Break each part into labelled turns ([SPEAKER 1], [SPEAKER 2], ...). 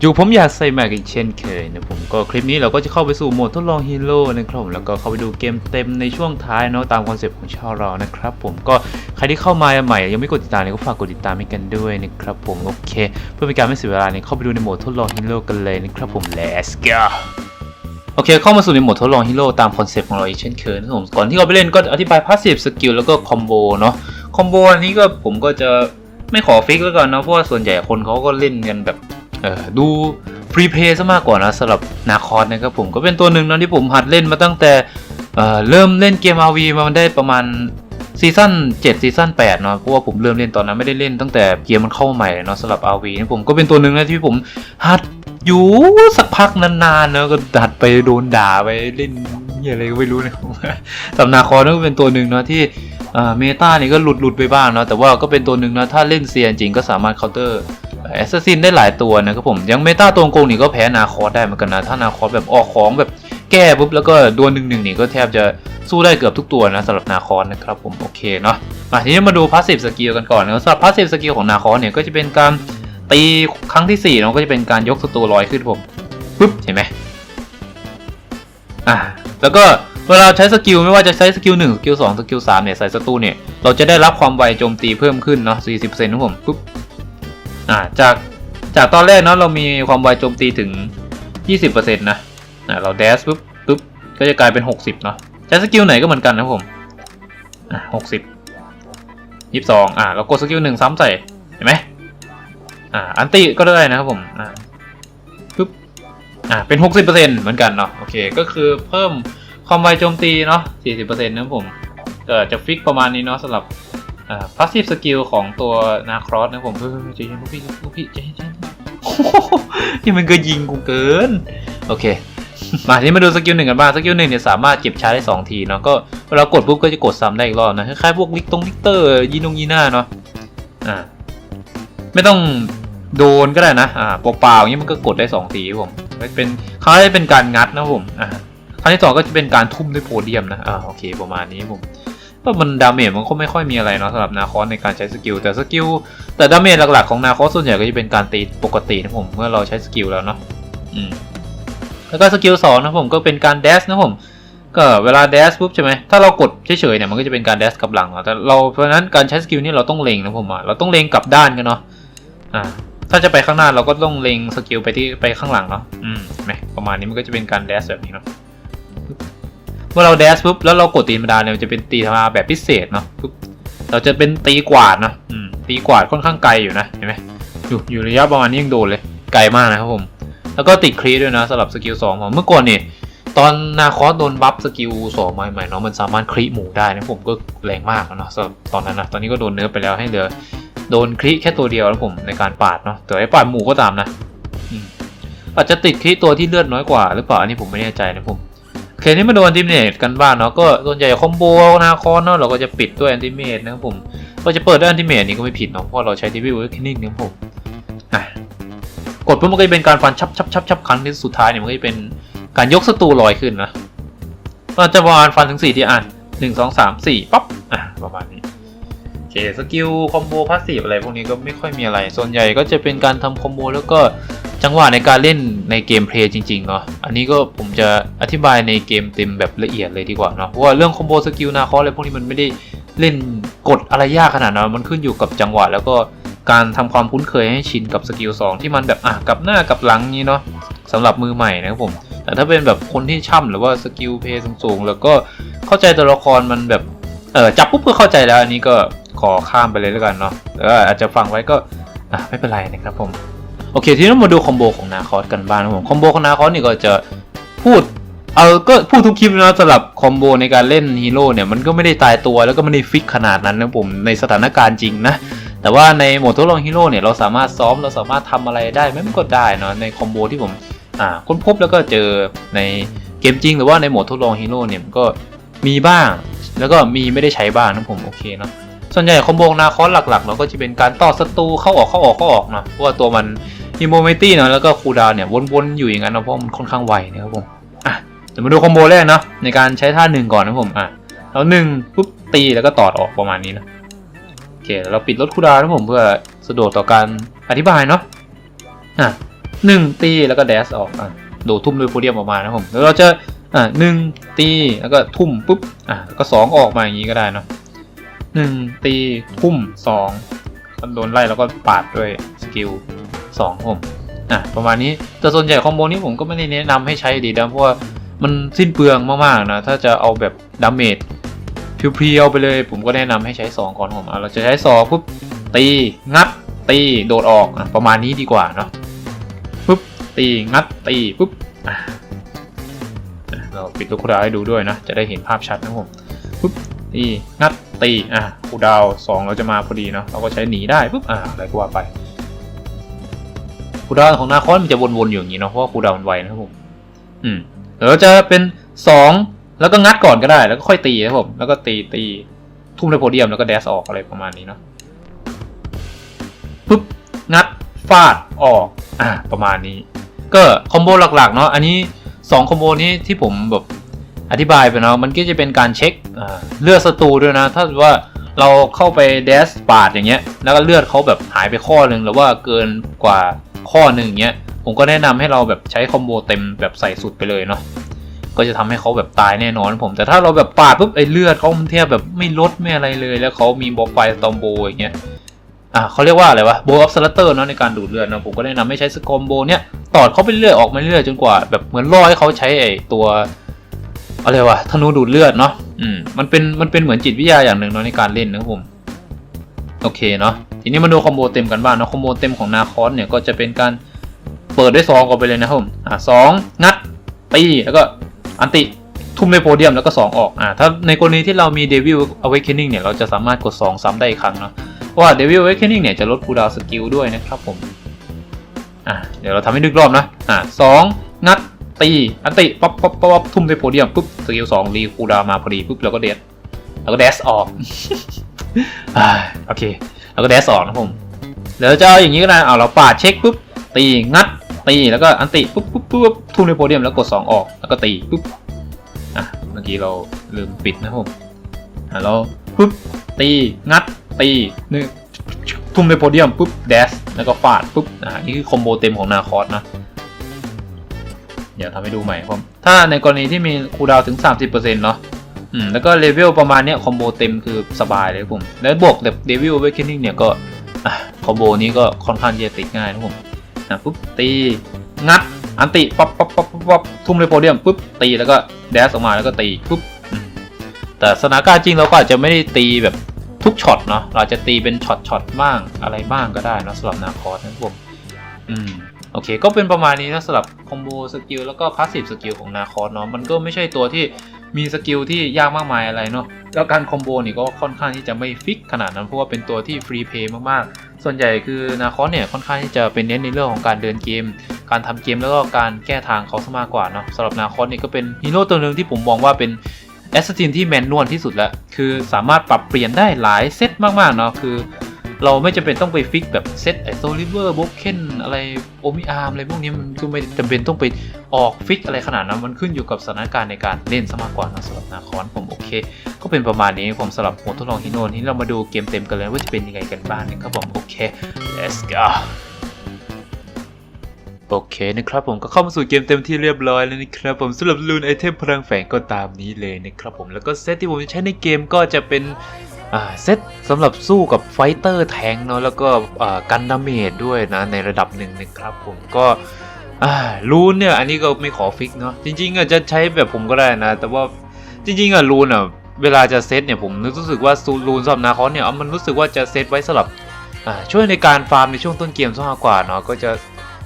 [SPEAKER 1] อยู่ผมอยากใส่แม็กอีกเช่นเคยนะผมก็คลิปนี้เราก็จะเข้าไปสู่โหมดทดลองฮีโร่นะครับผมแล้วก็เข้าไปดูเกมเต็มในช่วงท้ายเนาะตามคอนเซปต์ของชาวเรานะครับผมก็ใครที่เข้ามาใหม่ ยังไม่กดติดตามเนี่ยก็ฝากกดติดตามให้กันด้วยนะครับผมโอเค เพื่อเป็นการไม่เสียเวลาเนี่ยเข้าไปดูในโหมดทดลองฮีโร่กันเลยนะครับผม let's go โอเค เข้ามาสู่ในโหมดทดลองฮีโร่ตามคอนเซปต์ของเราอีกเช่นเคยนะผมก่อนที่เราไปเล่นก็อธิบายพาสซีฟสกิลแล้วก็คอมโบเนาะคอมโบอันนี้ก็ผมก็จะไม่ขอฟิกแล้วกันนะเพราะว่าส่วนใหญ่คนเขาก็เล่นกันแบบ ดูฟรีเพย์ซะมากกว่านะสำหรับนาคอสนะครับผมก็เป็นตัวหนึ่งนะที่ผมหัดเล่นมาตั้งแต่เเริ่มเล่นเกม RV มามันได้ประมาณซีซั่น7ซีซั่น8เนาะเพราะว่าผมเริ่มเล่นตอนนั้นไม่ได้เล่นตั้งแต่เกมมันเข้าใหม่เนาะสำหรับ RV นี่ผมก็เป็นตัวหนึ่งนะที่ผมหัดอยู่สักพักนานๆเนาะก็หัดไปโดนด่าไปเล่นอะไรก็ไม่รู้นะสำหรับนาคอนั่นก็เป็นตัวหนึ่งเนาะที่เมตานี่ก็หลุดหลุดไปบ้างเนาะแต่ว่าก็เป็นตัวหนึ่งนะถ้าเล่นเซียนจริงก็สามารถเคาน์เตอร์ แอสซัสซินได้หลายตัวนะครับผมยังเมตาตัวโกงนี่ก็แพ้นาคอสได้เหมือนกันนะ ถ้านาคอสแบบออกของแบบแก้ปุ๊บแล้วก็ดวลหนึ่งหนึ่งนี่ก็แทบจะสู้ได้เกือบทุกตัวนะสำหรับนาคอสนะครับผมโอเคเนาะมาทีนี้มาดูพาสซีฟสกิลกันก่อนนะสำหรับพาสซีฟสกิลของนาคอสเนี่ยก็จะเป็นการตีครั้งที่4เนาะก็จะเป็นการยกสตูลอยขึ้นผมปุ๊บเห็นไหมอ่าแล้วก็เวลาใช้สกิลไม่ว่าจะใช้สกิล1สกิล2สกิล3เนี่ยใส่สตูเนี่ยเราจะได้รับความไวโจมตีเพิ่มขึ้นเนาะ40%นะผมปุ๊บ อ่าจากจากตอนแรกเนาะเรามีความไวโจมตีถึง 20%นะอ่าเราแดชปุ๊บปุ๊บก็จะกลายเป็น 60 เนาะใช้สกิลไหนก็เหมือนกันนะครับผมอ่า60 22อ่าเรากดสกิลหนึ่งซ้ำใส่เห็นไหมอ่าอันติก็ได้นะครับผมอ่าปุ๊บอ่าเป็น60%เหมือนกันเนาะโอเคก็คือเพิ่มความไวโจมตีเนาะ40%นะครับผมเออจะฟิกประมาณนี้เนาะสำหรับ พาสซีฟสกิลของตัวนาครอสนะผมเฮ้ยใจเย็นลูกพี่ลูกพี่ใจเย็นใจเย็นโอ้โหนี่มันก็ยิงกูเกิน โอเค มาทีนี้มาดูสกิลหนึ่งกันบ้างสกิลหนึ่งเนี่ยสามารถเก็บชาร์จได้สองทีเนาะก็เวลากดปุ๊บก็จะกดซ้ำได้อีกรอบนะคล้ายๆพวกลิกตรงลิกเตอร์ยีนงยีน่าเนาะอ่าไม่ต้องโดนก็ได้นะอ่าเปล่าๆอย่างนี้มันก็กดได้สองทีผมเป็นครั้งแรกเป็นการงัดนะผมอ่าครั้งที่สองก็จะเป็นการทุ่มด้วยโพเดียมนะอ่าโอเคประมาณนี้ผม ก็มันดาเมจมันก็ไม่ค่อยมีอะไรเนาะสำหรับนาคอสในการใช้สกิลแต่สกิลแต่ดาเมจหลักๆของนาคอสส่วนใหญ่ก็จะเป็นการตีปกตินะผมเมื่อเราใช้สกิลแล้วเนาะอืมแล้วก็สกิลสองนะผมก็เป็นการเดสนะผมก็เวลาเดสปุ๊บใช่ไหมถ้าเรากดเฉยๆเนี่ยมันก็จะเป็นการเดสกลับหลังเนาะแต่เราเพราะนั้นการใช้สกิลนี่เราต้องเล็งนะผมอะเราต้องเล็งกลับด้านกันเนาะอ่าถ้าจะไปข้างหน้าเราก็ต้องเล็งสกิลไปที่ไปข้างหลังเนาะอืมไหมประมาณนี้มันก็จะเป็นการเดสแบบนี้เนาะ มื่อเราแดชปุ๊บแล้วเรากดตีธรรมดาเนี่ยมันจะเป็นตีธรรมดาแบบพิเศษเนาะปุ๊บเราจะเป็นตีกวาดเนาะตีกวาดค่อนข้างไกลอยู่นะเห็นไหมอยู่อยู่ระยะประมาณนี้ยังโดนเลยไกลมากนะครับผม แล้วก็ติดครีด้วยนะสำหรับสกิลสองผมเมื่อก่อนเนี่ยตอนนาคอสโดนบัฟสกิลสองใหม่ๆเนาะมันสามารถครีหมูได้นะผมก็แรงมากเนาะสำหรับตอนนั้นนะตอนนี้ก็โดนเนื้อไปแล้วให้เหลือโดนครีแค่ตัวเดียวแล้วผมในการปาดเนาะแต่ไอ้ปาดหมูก็ตามนะอาจจะติดครีตัวที่เลือดน้อยกว่าหรือเปล่าอันนี้ผมไม่แน่ใจนะผม เคนี่มาดูอันติเมตกันบ้างเนาะก็ส่วนใหญ่คอมโบนาคอนเนาะเราก็จะปิดด้วยอันติเมตนะครับผมเราจะเปิดด้วยอันติเมตนี่ก็ไม่ผิดเนาะเพราะเราใช้ทีวีวิวคินิ่งนะครับผมกดปุ๊บมันก็จะเป็นการฟันชับชับชับชับครั้งที่สุดท้ายเนี่ยมันก็จะเป็นการยกศัตรูลอยขึ้นนะเราจะประมาณฟันถึงสี่ที่อะหนึ่งสองสามสี่ปั๊บอะประมาณนี้โอเคสกิลคอมโบพาสซีฟอะไรพวกนี้ก็ไม่ค่อยมีอะไร ส่วนใหญ่ก็จะเป็นการทำคอมโบแล้วก็ จังหวะในการเล่นในเกมเพลย์จริงๆเนาะอันนี้ก็ผมจะอธิบายในเกมเต็มแบบละเอียดเลยดีกว่าเนาะเพราะว่าเรื่องคอมโบสกิลนาคออะไรพวกนี้มันไม่ได้เล่นกดอะไรยากขนาดนั้นมันขึ้นอยู่กับจังหวะ แล้วก็การทำความคุ้นเคยให้ชินกับสกิล2ที่มันแบบอะกับหน้ากับหลังนี้เนาะสำหรับมือใหม่นะครับผมแต่ถ้าเป็นแบบคนที่ช่ำหรือว่าสกิลเพลย์สูงๆแล้วก็เข้าใจตัวละครมันแบบเออจับปุ๊บก็เข้าใจแล้วอันนี้ก็ขอข้ามไปเลยแล้วกันเนาะแต่ว่าอาจจะฟังไว้ก็อะไม่เป็นไรนะครับผม โอเค ทีนี้มาดูคอมโบของนาคอสกันบ้างนะผมคอมโบของนาคอสนี่ก็จะพูดเอาก็พูดทุกคลิปนะสำหรับคอมโบในการเล่นฮีโร่เนี่ยมันก็ไม่ได้ตายตัวแล้วก็ไม่ได้ฟิกขนาดนั้นนะผมในสถานการณ์จริงนะแต่ว่าในโหมดทดลองฮีโร่เนี่ยเราสามารถซ้อมเราสามารถทำอะไรได้ไหมมันก็ได้เนาะในคอมโบที่ผมอ่าค้นพบแล้วก็เจอในเกมจริง หรือว่าในโหมดทดลองฮีโร่เนี่ยมันก็มีบ้าง แล้วก็มีไม่ได้ใช้บ้างนะผมโอเคเนาะส่วนใหญ่คอมโบนาคอสหลักๆ เราก็จะเป็นการต่อศัตรูเข้าออกเข้าออกเข้าออกนะเพราะว่าตัวมัน อิโมเมตี้เนาะแล้วก็คูดาวเนี่ยวนๆอยู่อย่างนั้นเนาะเพราะมันค่อนข้างไวนะครับผมอะเดี๋ยวมาดูคอมโบแรกเนาะในการใช้ท่าหนึ่งก่อนนะผมอะแล้วหนึ่งปุ๊บตีแล้วก็ตอดออกประมาณนี้นะโอเคเราปิดลดคูดาวนะผมเพื่อสะดวกต่อการอธิบายเนาะอะหนึ่งตีแล้วก็แดสออกอะโดดทุ่มด้วยโพเดียมออกมานะครับผมแล้วเราจะอะหนึ่งตีแล้วก็ทุ่มปุ๊บอะแล้วก็สองออกมาอย่างนี้ก็ได้เนาะหนึ่งตีทุ่มสองโดนไล่แล้วก็ปาดด้วยสกิล สองผมอะประมาณนี้แต่ส่วนใหญ่คอมโบนี้ผมก็ไม่ได้แนะนำให้ใช้ดีนะเพราะว่ามันสิ้นเปลืองมากๆนะถ้าจะเอาแบบดาเมจเพียวๆไปเลย ผมก็แนะนำให้ใช้สองก่อนผมอะเราจะใช้สองปุ๊บตีงัดตีโดดออกอะประมาณนี้ดีกว่าเนาะปุ๊บตีงัดตีปุ๊บอะเราปิดลูกดาวให้ดูด้วยนะ จะได้เห็นภาพชัดนะผมปุ๊บตีงัดตีอะคูดาวน์สองเราจะมาพอดีเนาะเราก็ใช้หนีได้ปุ๊บอะอะไรก็ว่าไป คูดาวของนาคอนมันจะวนๆอยู่อย่างนี้เนาะเพราะว่าคูดาวมันไวนะครับผมอืมเดี๋ยวจะเป็นสองแล้วก็งัดก่อนก็ได้ แล้วก็ค่อยตีนะครับผมแล้วก็ตีตีทุ่มในโพเดียมแล้วก็แดสออกอะไรประมาณนี้เนาะปุ๊บงัดฟาดออกอ่าประมาณนี้ ก็คอมโบหลักๆเนาะอันนี้2คอมโบนี้ที่ผมแบบอธิบายไปเนาะมันก็จะเป็นการเช็คเลือดศัตรูด้วยนะ ถ้าว่าเราเข้าไปเดสปาดอย่างเงี้ย แล้วก็เลือดเขาแบบหายไปข้อหนึ่งหรือว่าเกินกว่า ข้อหนึ่งเงี้ย ผมก็แนะนำให้เราแบบใช้คอมโบเต็มแบบใส่สุดไปเลยเนาะก็จะทำให้เขาแบบตายแน่นอนผม แต่ถ้าเราแบบปาดปุ๊บไอ้เลือดเขามันแทบแบบไม่ลดไม่อะไรเลย แล้วเขามีบอลไฟตอมโบอย่างเงี้ยอ่าเขาเรียกว่าอะไรวะโบออฟสลัตเตอร์เนาะในการดูดเลือดนะผมก็แนะนำให้ใช้สกอมโบเนี่ยตอดเขาไปเรื่อยออกมาเรื่อยจนกว่า แบบเหมือนล่อให้เขาใช้ไอ้ตัวอะไรวะธนูดูดเลือดเนาะอืมมันเป็นมันเป็นเหมือนจิตวิทยาอย่างหนึ่งเนาะในการเล่นนะผมโอเคเนาะ ทีนี้มาดูคอมโบเต็มกันบ้างนะคอมโบเต็มของนาคอสเนี่ยก็จะเป็นการเปิดด้วยซองก่อนไปเลยนะครับผมอ่าสองงัดตีแล้วก็อันติทุ่มในโพเดียมแล้วก็สองออกอ่าถ้าในกรณีที่เรามีเดวิลอเวกเ n น n งเนี่ยเราจะสามารถกดสองซ้ำได้อีกครั้งเนาะเพราะว่า Devil Awakening เนี่ยจะลดคูดาวสกิลด้วยนะครับผมอะเดี๋ยวเราทำให้นึกรอบนะอะสองงัดตีอันติป๊อปป๊อปป๊อปทุ่มด้วยโพเดียมปุ๊บสกิลสองรีคูดาวมาพอดีปุ๊บเราก็เดสเราก็เดสออกอ่าโอเค เราก็เดสออกนะผมเดี๋ยวจะเอาอย่างนี้ก็ได้เอาเราปาดเช็คปุ๊บตีงัดตีแล้วก็อันติปุ๊บปุ๊บปุ๊บทุ่มด้วยโพเดียมแล้วกดสองออกแล้วก็ตีปุ๊บอะเมื่อกี้เราลืมปิดนะครับผมอะเราปุ๊บตีงัดตีนี่ทุ่มในโพเดียมปุ๊บเดสแล้วก็ฟาดปุ๊บอ่านี่คือคอมโบเต็มของนาคอสนะเดี๋ยวทำให้ดูใหม่ผมถ้าในกรณีที่มีคูดาวน์ถึง 30%เนาะ อืมแล้วก็เลเวลประมาณเนี้ยคอมโบเต็มคือสบายเลยครับผม แล้วบวกแบบเดวิลเวคินิ่งเนี่ยก็อะคอมโบนี้ก็ค่อนข้างจะติดง่ายนะผมอะปุ๊บตีงัดอันติป๊อปป๊อปป๊อปป๊อปป๊อปทุ่มในโพเดียมปุ๊บตีแล้วก็เดสออกมาแล้วก็ตีปุ๊บแต่สถานการณ์จริงเราก็อาจจะไม่ได้ตีแบบทุกช็อตเนาะเราจะตีเป็นช็อตช็อตบ้างอะไรบ้างก็ได้นะสำหรับนาคอสนะครับผมอืมโอเค ก็เป็นประมาณนี้นะสำหรับคอมโบสกิลแล้วก็พาสซีฟสกิลของนาคอสเนาะมันก็ไม่ใช่ตัวที่ มีสกิลที่ยากมากมายอะไรเนาะแล้วการคอมโบนี่ก็ค่อนข้างที่จะไม่ฟิกขนาดนั้นเพราะว่าเป็นตัวที่ฟรีเพย์มากๆ ส่วนใหญ่คือนาคอสเนี่ยค่อนข้างที่จะเป็นเน้นในเรื่องของการเดินเกม การทำเกมแล้วก็การแก้ทางเขาซะมากกว่าเนาะสำหรับนาคอสนี่ก็เป็นฮีโร่ตัวหนึ่งที่ผมมองว่าเป็นแอสซินที่แมนนวลที่สุดแล้ว คือสามารถปรับเปลี่ยนได้หลายเซตมากๆเนาะคือ เราไม่จำเป็นต้องไปฟิกแบบเซตไอโซลิเวอร์บ็อกเคนอะไรโอมิอาร์มอะไรพวกนี้มันก็ไม่จำเป็นต้องไปออกฟิกอะไรขนาดนั้นมันขึ้นอยู่กับสถานการณ์ในการเล่นซะมากกว่านะสำหรับนาคอนผมโอเค ก็เป็นประมาณนี้ผมสำหรับโหมดทดลองฮิโนนี้เรามาดูเกมเต็มกันเลยว่าจะเป็นยังไงกันบ้างนะครับผมโอเค let's go โอเคนะครับผมก็เข้ามาสู่เกมเต็มที่เรียบร้อยแล้วนะครับผมสำหรับลูนไอเทมพลังแฝงก็ตามนี้เลยนะครับผมแล้วก็เซตที่ผมจะใช้ในเกมก็จะเป็น เซตสำหรับสู้กับไฟเตอร์แทงเนาะแล้วก็กันดาเมจด้วยนะในระดับหนึ่งนะครับผมก็ลูนเนี่ยอันนี้ก็ไม่ขอฟิกเนาะจริงๆอะจะใช้แบบผมก็ได้นะ แต่ว่าจริงๆอะลูนอะเวลาจะเซตเนี่ยผมรู้สึกว่าซูลูนสำหรับนาคอนเนี่ยมันรู้สึกว่าจะเซตไว้สำหรับช่วยในการฟาร์มในช่วงต้นเกมซะมากกว่าเนาะก็จะ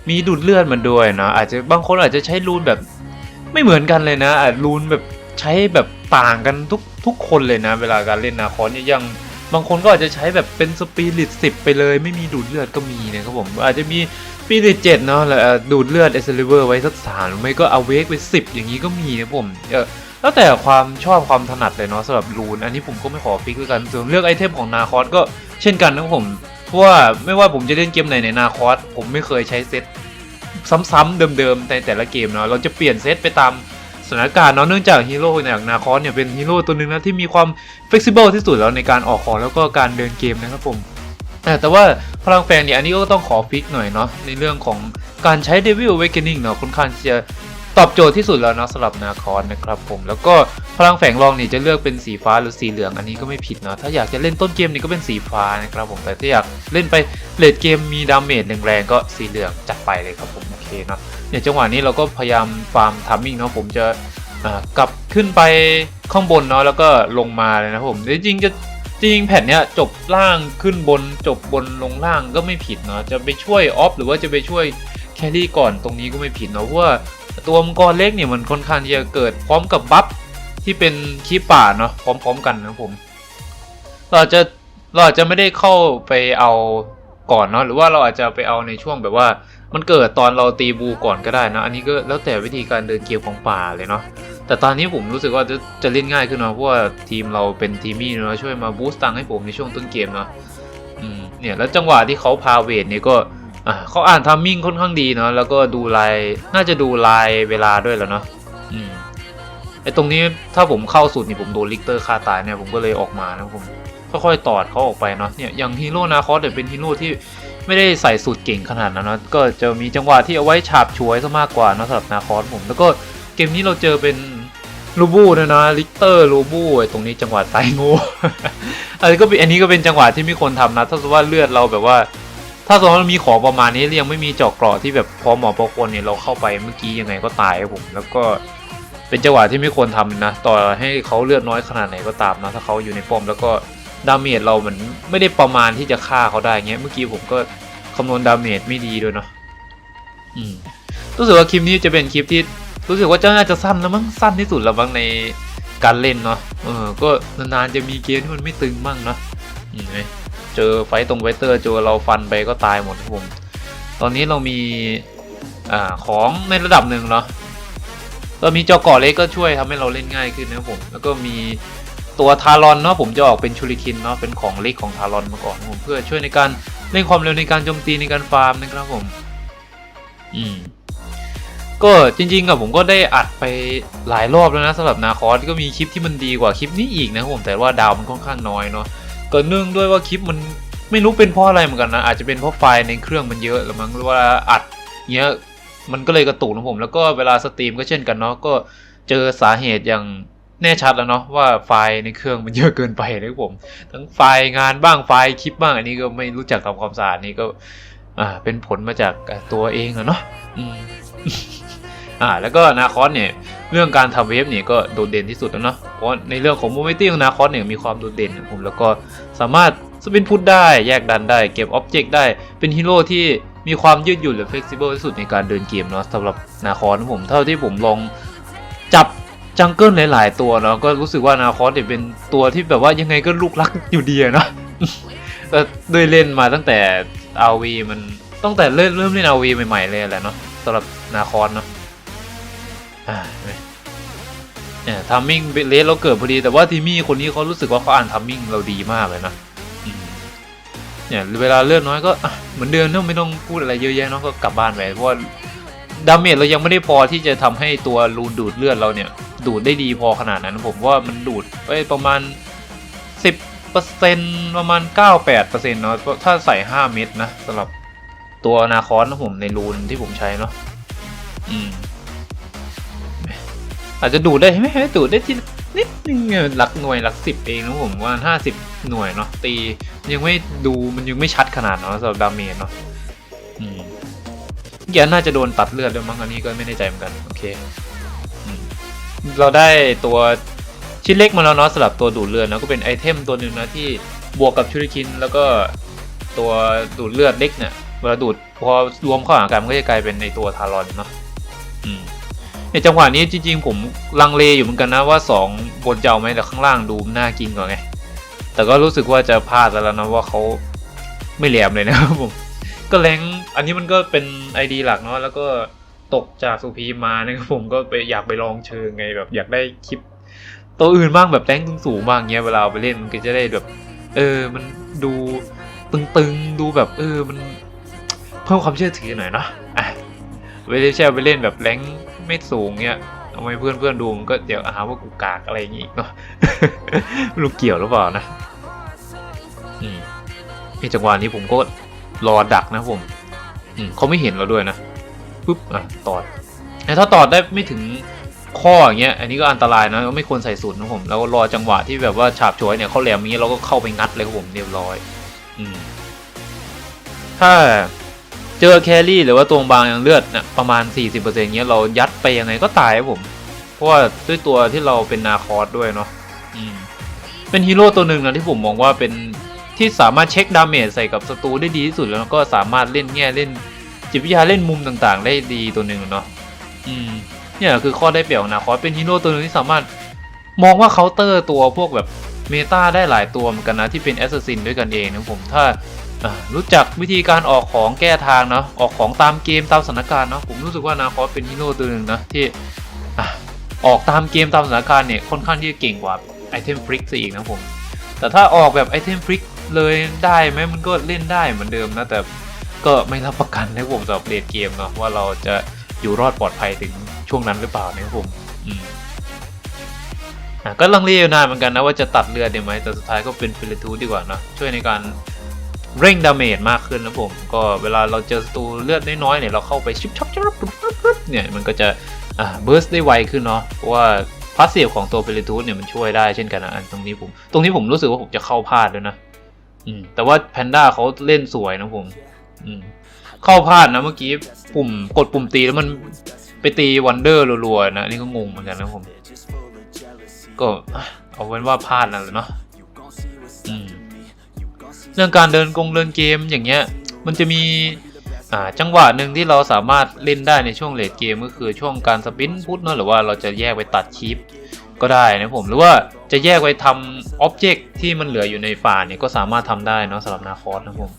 [SPEAKER 1] มีดูดเลือดมันด้วยนะอาจจะบางคนอาจจะใช้รูนแบบไม่เหมือนกันเลยนะอาจรูนแบบ ใช้แบบต่างกันทุกทุกคนเลยนะ เวลาการเล่นนาคอนเนี่ยยังบางคนก็อาจจะใช้แบบเป็นสปิริตสิบไปเลย ไม่มีดูดเลือดก็มีนะครับผมอาจจะมีสปิริตเจ็ดเนาะแล้วดูดเลือดเอเซลิเวอร์ไว้สักสามหรือไม่ก็เอาเวกไปสิบอย่างนี้ก็มีนะผมเออแล้วแต่ความชอบความถนัดเลยเนาะสำหรับรูน อันนี้ผมก็ไม่ขอฟิกด้วยกันส่วนเลือกไอเทมของนาคอสก็เช่นกันนะผมเพราะว่าไม่ว่าผมจะเล่นเกมไหนในนาคอสผมไม่เคยใช้เซตซ้ำๆเดิมๆในแต่ละเกมเนาะเราจะเปลี่ยนเซตไปตาม ถานการณ์เนาะเนื่องจากฮีโร่อย่างนาคอสเนี่ยเป็นฮีโร่ตัวหนึ่งนะที่มีความเฟกซิเบิลที่สุดแล้วในการออกของแล้วก็การเดินเกมนะครับผมอ่แต่ว่าพลังแฝงเนี่ยอันนี้ก็ต้องขอฟิกหน่อยเนาะในเรื่องของการใช้เดวิลเวกเกนิ่งเนาะค่อนข้างจะ ตอบโจทย์ที่สุดแล้วเนาะสำหรับนาคอนนะครับผมแล้วก็พลังแฝงรองนี่จะเลือกเป็นสีฟ้าหรือสีเหลืองอันนี้ก็ไม่ผิดเนาะถ้าอยากจะเล่นต้นเกมนี่ก็เป็นสีฟ้านะครับผมแต่ถ้าอยากเล่นไปเลดเกมมีดาเมจแรงๆก็สีเหลืองจัดไปเลยครับผมโอเคเนาะเนี่ยจังหวะนี้เราก็พยายามฟาร์มทัมมิ่งเนาะผมจะกลับขึ้นไปข้างบนเนาะแล้วก็ลงมาเลยนะผมจริงจะจริงแผ่นเนี้ยจบล่างขึ้นบนจบบนลงล่างก็ไม่ผิดเนาะจะไปช่วยออฟหรือว่าจะไปช่วยแครี่ก่อนตรงนี้ก็ไม่ผิดเนาะเพราะว่า ตัวมังกรเล็กเนี่ยมันค่อนข้างที่จะเกิดพร้อมกับบัฟที่เป็นคีป่าเนาะพร้อมๆกันนะผม เราจะเราอาจจะไม่ได้เข้าไปเอาก่อนเนาะหรือว่าเราอาจจะไปเอาในช่วงแบบว่า มันเกิดตอนเราตีบูก่อนก็ได้นะ อันนี้ก็แล้วแต่วิธีการเดินเกมของป่าเลยเนาะแต่ตอนนี้ผมรู้สึกว่าจะจะเล่นง่ายขึ้นเนาะเพราะว่าทีมเราเป็นทีมี่เนาะช่วยมาบูสต์ตังค์ให้ผมในช่วงต้นเกมเนาะอืมเนี่ยแล้วจังหวะที่เขาพาเวทเนี่ยก็ อ่าเขาอ่านทัมมิ่งค่อนข้างดีเนาะแล้วก็ดูลายน่าจะดูลายเวลาด้วยแล้วเนาะอืมไอตรงนี้ถ้าผมเข้าสุดนี่ผมโดนลิกเตอร์ฆ่าตายเนี่ยผมก็เลยออกมานะผมค่อยๆตอดเขาออกไปเนาะเนี่ยอย่างฮีโร่นาคอสเนี่ยเป็นฮีโร่ที่ไม่ได้ใส่สูตรเก่งขนาดนั้นเนาะก็จะมีจังหวะที่เอาไว้ฉาบฉวยซะมากกว่าเนาะสำหรับนาคอสผม แล้วก็เกมนี้เราเจอเป็นลูบูนะนะลิกเตอร์ลูบูไอตรงนี้จังหวะตายงูอันนี้ก็เป็นอันนี้ก็เป็นจังหวะที่มีคนทำนะ ถ้าสมมติว่าเลือดเราแบบว่า ถ้าสมมติมีของประมาณนี้ยังไม่มีเจาะกราะที่แบบพอเหมาะพอควรเนี่ยเราเข้าไปเมื่อกี้ยังไงก็ตายครับผมแล้วก็เป็นจังหวะที่ไม่ควรทำนะ ต่อให้เขาเลือดน้อยขนาดไหนก็ตามนะถ้าเขาอยู่ในป้อมแล้วก็ดาเมจเราเหมือนไม่ได้ประมาณที่จะฆ่าเขาได้เงี้ยเมื่อกี้ผมก็คำนวณดาเมจไม่ดีด้วยเนาะอืมรู้สึกว่าคลิปนี้จะเป็นคลิปที่รู้สึกว่าจะน่าจะสั้นแล้วมั้งสั้นที่สุดแล้วบ้างในการเล่นเนาะเออก็นานๆจะมีเกมที่มันไม่ตึงบ้างเนาะอืม เจอไฟตรงไวเตอร์เจอเราฟันไปก็ตายหมดครับผมตอนนี้เรามีอ่าของในระดับหนึ่งเนาะเรามีจอก่อเล็กก็ช่วยทำให้เราเล่นง่ายขึ้นนะครับผมแล้วก็มีตัวทารอนเนาะผมจะออกเป็นชูริคินเนาะเป็นของเล็กของทารอนมาก่อนผมเพื่อช่วยในการเร่งความเร็วในการโจมตีในการฟาร์มนะครับผม อืม ก็จริงๆกับผมก็ได้อัดไปหลายรอบแล้วนะสำหรับนาคอสก็มีคลิปที่มันดีกว่าคลิปนี้อีกนะผมแต่ว่าดาวมันค่อนข้างน้อยเนาะ ก็เนื่องด้วยว่าคลิปมันไม่รู้เป็นเพราะอะไรเหมือนกันนะอาจจะเป็นเพราะไฟล์ในเครื่องมันเยอะหรือมั้งหรือว่าอัดเงี้ยมันก็เลยกระตุกนะผม แล้วก็เวลาสตรีมก็เช่นกันเนาะก็เจอสาเหตุอย่างแน่ชัดแล้วเนาะว่าไฟล์ในเครื่องมันเยอะเกินไปนะผม ทั้งไฟล์งานบ้างไฟล์คลิปบ้างอันนี้ก็ไม่รู้จักทำความสะอาดนี่ก็ อ่าเป็นผลมาจากตัวเองอะเนาะอืม อ่าแล้วก็นาคอสเนี่ยเรื่องการทำเวฟเนี่ยก็โดดเด่นที่สุดแล้วเนาะเพราะในเรื่องของโมเมนตี้ของนาคอสเนี่ยมีความโดดเด่นนะผมแล้วก็สามารถสปินพุทได้แยกดันได้เก็บอ็อบเจกต์ได้เป็นฮีโร่ที่มีความยืดหยุ่นหรือเฟ e ซิเบิลที่สุดในการเดินเกมเนาะสำหรับนาคอสนผมเท่าที่ผมลองจับจังเกิลหลาย ๆ ตัวเนาะก็รู้สึกว่านาคอสเนี่ยเป็นตัวที่แบบว่ายังไงก็ลูกรักอยู่ดีอะเนาะด้วยเล่นมาตั้งแต่อาวีมันตั้งแต่เริ่มเริ่มเล่นอาวีใหม่ ๆ เลยแหละเนาะสำหรับนาคอสเนาะ อ่าเนี่ยทัมมิ่งเลสเราเกิดพอดี แต่ว่าทีมี่คนนี้เขารู้สึกว่าเขาอ่านทัมมิ่งเราดีมากเลยนะเนี่ยเวลาเลือดน้อยก็เหมือนเดิมเนอะไม่ต้องพูดอะไรเยอะแยะเนาะก็กลับบ้านไปเพราะว่าดาเมจเรายังไม่ได้พอที่จะทำให้ตัวรูนดูดเลือดเราเนี่ย ดูดได้ดีพอขนาดนั้น ผมว่ามันดูดไปประมาณสิบเปอร์เซ็นประมาณเก้าแปดเปอร์เซ็นต์เนาะถ้าใส่ห้าเม็ดนะสำหรับตัวนาคอนนะผมในรูนที่ผมใช้เนาะอืม อาจจะดูดได้ไหมดูดได้ที่นิดนึงหลักหน่วยหลักสิบเองนะผมว่าห้าสิบหน่วยเนาะตียังไม่ดูมันยังไม่ชัดขนาดเนาะสำหรับดาเมจเนาะอืมเกียน่าจะโดนตัดเลือดด้วยมั้งอันนี้ก็ไม่แน่ใจเหมือนกันโอเคอเราได้ตัวชิ้นเล็กมาแล้วเนาะสำหรับตัวดูดเลือดนะก็เป็นไอเทมตัวหนึ่งนะที่บวกกับชูริคิน แล้วก็ตัวดูดเลือดเล็กเนี่ยเวลาดูดพอรวมเข้าหากันมันก็จะกลายเป็นในตัวทารอนเนาะอืม ในจังหวะนี้จริงๆผมลังเลอยู่เหมือนกันนะว่า 2 บนจะเอาไหมแต่ข้างล่างดูน่ากินกว่าไง แต่ก็รู้สึกว่าจะพลาดแล้วนะว่าเขาไม่แหลมเลยนะครับผมก็แรงอันนี้มันก็เป็นไอดีหลักเนาะแล้วก็ตกจากสุพีมานะครับผมก็ไปอยากไปลองเชิงไงแบบอยากได้คลิปตัวอื่นบ้างแบบแรงสูงๆบ้างเงี้ยเวลาไปเล่นมันก็จะได้แบบเออมันดูตึงๆดูแบบเออมันเพิ่มความเชื่อถือหน่อยเนาะอะไม่ได้ใช่ไปเล่นแบบแรง ไม่สูงเนี้ยเอาไว้เพื่อนเพื่อนๆดูมันก็เดี๋ยวหาว่ากูกากอะไรอย่างงี้เนาะไม่รู้เกี่ยวหรือเปล่านะอืมในจังหวะนี้ผมก็รอดักนะผมอืมเขาไม่เห็นเราด้วยนะปุ๊บอะตอดแต่ถ้าตอดได้ไม่ถึงข้ออย่างเงี้ยอันนี้ก็อันตรายนะไม่ควรใส่สูตรนะผมแล้วก็รอจังหวะที่แบบว่าฉาบฉวยเนี่ยเขาแหลมอย่างนี้เราก็เข้าไปงัดเลยครับผมเรียบร้อย อืมถ้า เจอแครี่หรือว่าตัวบางอย่างเลือดนะประมาณ 40%เงี้ยเรายัดไปยังไงก็ตายครับผม เพราะว่าด้วยตัวที่เราเป็นนาคอสด้วยเนาะอืมเป็นฮีโร่ตัวหนึ่งนะที่ผมมองว่าเป็นที่สามารถเช็คดาเมจใส่กับศัตรูได้ดีที่สุดแล้วก็สามารถเล่นแง่เล่นจิตวิทยาเล่นมุมต่างๆ ได้ดีตัวหนึ่งเนาะอืมเนี่ยคือข้อได้เปรียบของนาคอสเป็นฮีโร่ตัวหนึ่งที่สามารถมองว่าเคาน์เตอร์ตัวพวกแบบเมตาได้หลายตัวเหมือนกันนะที่เป็นแอสซัสซินด้วยกันเองนะผมถ้า รู้จักวิธีการออกของแก้ทางเนาะออกของตามเกมตามสถานการณ์เนาะผมรู้สึกว่านาคอสเป็นฮีโร่ตัวหนึ่งนะที่อ่ออกตามเกมตามสถานการณ์เนี่ยค่อนข้างที่จะเก่งกว่าไอเทมฟริกซะอีกนะผม แต่ถ้าออกแบบไอเทมฟริกเลยได้ไหมมันก็เล่นได้เหมือนเดิมนะแต่ก็ไม่รับประกันนะผมสำหรับเลดเกมเนาะว่าเราจะอยู่รอดปลอดภัยถึงช่วงนั้นหรือเปล่านะครับผมอืมอะก็ลังเลอยู่นานเหมือนกันนะว่าจะตัดเลือดได้ไหมแต่สุดท้ายก็เป็นฟิลทูดีกว่านะช่วยในการ เร่งดาเมจมากขึ้นนะผม ก็เวลาเราเจอศัตรูเลือดน้อยๆเนี่ยเราเข้าไปชิบชับชับปุ๊บปุ๊บเนี่ยมันก็จะอ่าเบิร์สได้ไวขึ้นเนาะเพราะว่าพาสซีฟของตัวฟิลทูเนี่ยมันช่วยได้เช่นกันนะอันตรงนี้ผม ตรงนี้ผมรู้สึกว่าผมจะเข้าพลาดด้วยนะอืมแต่ว่าแพนด้าเขาเล่นสวยนะผมอืมเข้าพลาดนะเมื่อกี้ปุ่มกดปุ่มตีแล้วมันไปตีวันเดอร์รัวๆนะนี่ก็งงเหมือนกันนะผม ก็เอาเป็นว่าพลาดนั่นแหละเนาะ เรื่องการเดินกงเดินเกมอย่างเงี้ยมันจะมีจังหวะหนึ่งที่เราสามารถเล่นได้ในช่วงเลดเกมก็คือช่วงการสปินพุทเนาะหรือว่าเราจะแยกไปตัดคลิปก็ได้นะผมหรือว่าจะแยกไปทำอ็อบเจกต์ที่มันเหลืออยู่ในป่าเนี่ยก็สามารถทำได้เนาะสำหรับนาคอสนะผม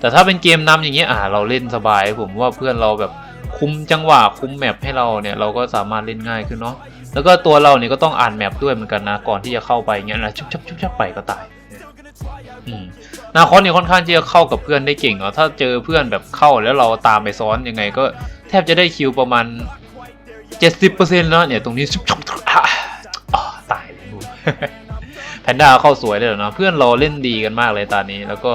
[SPEAKER 1] แต่ถ้าเป็นเกมนำอย่างเงี้ยอ่าเราเล่นสบายผมว่าเพื่อนเราแบบคุมจังหวะคุมแมปให้เราเนี่ยเราก็สามารถเล่นง่ายขึ้นเนาะแล้วก็ตัวเราเนี่ยก็ต้องอ่านแมปด้วยเหมือนกันนะก่อนที่จะเข้าไปเงี้ยนะชุบชับชุบชับไปก็ตาย นาคอสเนี่ยค่อนข้างที่จะเข้ากับเพื่อนได้เก่งเนาะถ้าเจอเพื่อนแบบเข้าแล้วเราตามไปซ้อนยังไงก็แทบจะได้คิวประมาณ 70%แล้วเนี่ยตรงนี้ชุบชับอะอ่าตายเลยดูแพนด้าเข้าสวยเลยเนาะเพื่อนเราเล่นดีกันมากเลยตอนนี้แล้วก็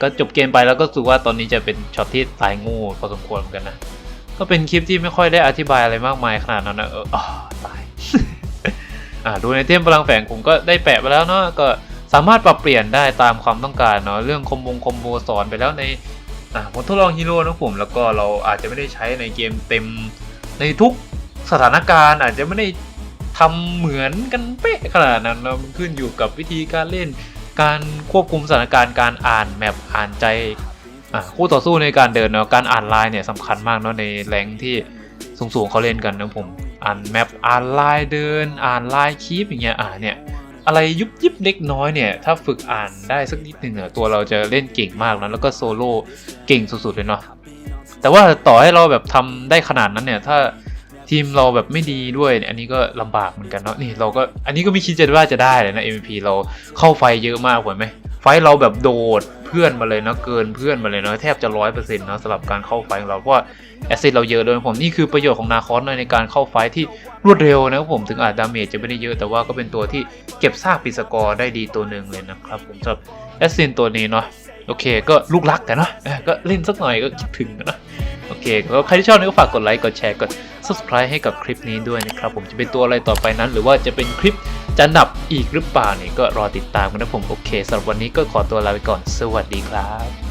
[SPEAKER 1] ก็จบเกมไปแล้วก็รู้ว่าตอนนี้จะเป็นช็อตที่ตายงูพอสมควรเหมือนกันนะก็เป็นคลิปที่ไม่ค่อยได้อธิบายอะไรมากมายขนาดนั้นนะเออออตายอ่าดูในเทมพลังแฝงผมก็ได้แปะไปแล้วเนาะก็ สามารถปรับเปลี่ยนได้ตามความต้องการเนาะเรื่องคมบงคอมโบสอนไปแล้วในผมทดลองฮีโร่นะผมแล้วก็เราอาจจะไม่ได้ใช้ในเกมเต็มในทุกสถานการณ์อาจจะไม่ได้ทำเหมือนกันเป๊ะขนาดนั้นนะมันขึ้นอยู่กับวิธีการเล่น การควบคุมสถานการณ์การอ่านแมปอ่านใจคู่ต่อสู้ในการเดินเนาะการอ่านไลน์เนี่ยสำคัญมากเนาะในแรงที่สูงๆเขาเล่นกันนะผมอ่านแมปอ่านไลน์เดิน อ่านไลน์คีปอย่างเงี้ยอ่าเนี่ย อะไรยุบยิบเล็กน้อยเนี่ยถ้าฝึกอ่านได้สักนิดหนึ่งอะตัวเราจะเล่นเก่งมากนะแล้วก็โซโล่เก่งสุดๆเลยเนาะแต่ว่าต่อให้เราแบบทำได้ขนาดนั้นเนี่ยถ้าทีมเราแบบไม่ดีด้วยเนี่ยอันนี้ก็ลำบากเหมือนกันเนาะนี่เราก็อันนี้ก็ไม่คิดจะว่าจะได้เลยนะ MVP เราเข้าไฟเยอะมากเห็นไหม ไฟเราแบบโดดเพื่อนมาเลยนะเกินเพื่อนมาเลยเนาะแทบจะร้อยเปอร์เซ็นต์นะสำหรับการเข้าไฟของเราเพราะว่าแอสซิดเราเยอะเลยผมนี่คือประโยชน์ของนาคอสในการเข้าไฟที่รวดเร็วนะครับผมถึงอาจดาเมจจะไม่ได้เยอะแต่ว่าก็เป็นตัวที่เก็บซากปิสกอร์ได้ดีตัวหนึ่งเลยนะครับผมสำหรับแอสซินตัวนี้เนาะโอเคก็ลูกรักกันเนาะก็เล่นสักหน่อยก็คิดถึงนะโอเคก็ใครที่ชอบนี่ก็ฝากกดไลค์กดแชร์กด subscribe ให้กับคลิปนี้ด้วยนะครับ ผมจะเป็นตัวอะไรต่อไปนั้น หรือว่าจะเป็นคลิปจะดับอีกหรือเปล่าเนี่ยก็รอติดตามกันนะผมโอเคสำหรับวันนี้ก็ขอตัวลาไปก่อน สวัสดีครับ